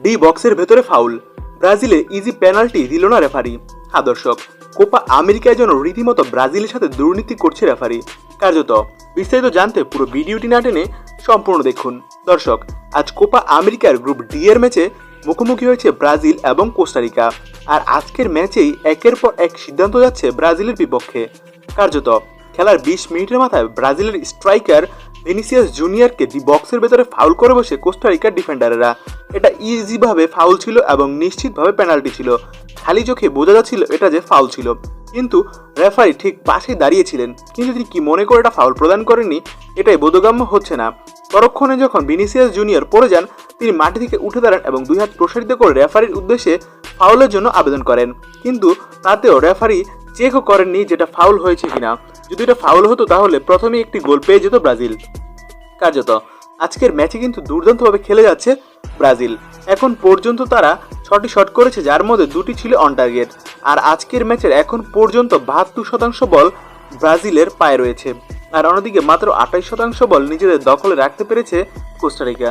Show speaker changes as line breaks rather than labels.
D বক্সের ভেতরে foul. ব্রাজিলে ইজি পেনাল্টি দিল না রেফারি। হ্যাঁ দর্শক, কোপা আমেরিকায় যেন রীতিমতো ব্রাজিলের সাথে দুর্নীতি করছে রেফারি। কার্যত, বিস্তারিত জানতে পুরো ভিডিওটি না টেনে সম্পূর্ণ দেখুন। দর্শক, আজ কোপা আমেরিকার গ্রুপ ডি এর ম্যাচে মুখোমুখি হয়েছে ব্রাজিল এবং কোস্টারিকা আর আজকের ম্যাচেই একের পর এক সিদ্ধান্ত যাচ্ছে ব্রাজিলের বিপক্ষে। কার্যত, খেলার বিশ মিনিটের মাথায় ব্রাজিলের স্ট্রাইকার ভিনিসিয়াস জুনিয়রকে ডি বক্সের ভেতরে ফাউল করে বসে কোস্টারিকার ডিফেন্ডারেরা এটা ইজিভাবে ফাউল ছিল এবং নিশ্চিতভাবে পেনাল্টি ছিল। খালি চোখে বোঝা যাচ্ছিল এটা যে ফাউল ছিল। কিন্তু রেফারি ঠিক পাশে দাঁড়িয়েছিলেন কিন্তু তিনি কি মনে করে এটা ফাউল প্রদান করেননি, এটাই বোধগম্য হচ্ছে না। পরক্ষণে যখন ভিনিসিয়াস জুনিয়র পড়ে যান, তিনি মাটি থেকে উঠে দাঁড়ান এবং দুই হাত প্রসারিত করে রেফারির উদ্দেশ্যে ফাউলের জন্য আবেদন করেন। কিন্তু তাতেও রেফারি চেকও করেননি যেটা ফাউল হয়েছে কিনা। যদি এটা ফাউল হতো তাহলে প্রথমে একটি গোল পেয়ে যেত ব্রাজিল। কার্যত, আজকের ম্যাচে কিন্তু দুর্দান্তভাবে খেলে যাচ্ছে ব্রাজিল। এখন পর্যন্ত তারা ছটি শট করেছে, যার মধ্যে দুটি ছিল অন টার্গেট আর আজকের ম্যাচের এখন পর্যন্ত বাহাত্তর শতাংশ বল ব্রাজিলের পায়ে রয়েছে। আর অন্যদিকে মাত্র আঠাইশ শতাংশ বল নিজেদের দখলে রাখতে পেরেছে কোস্টারিকা।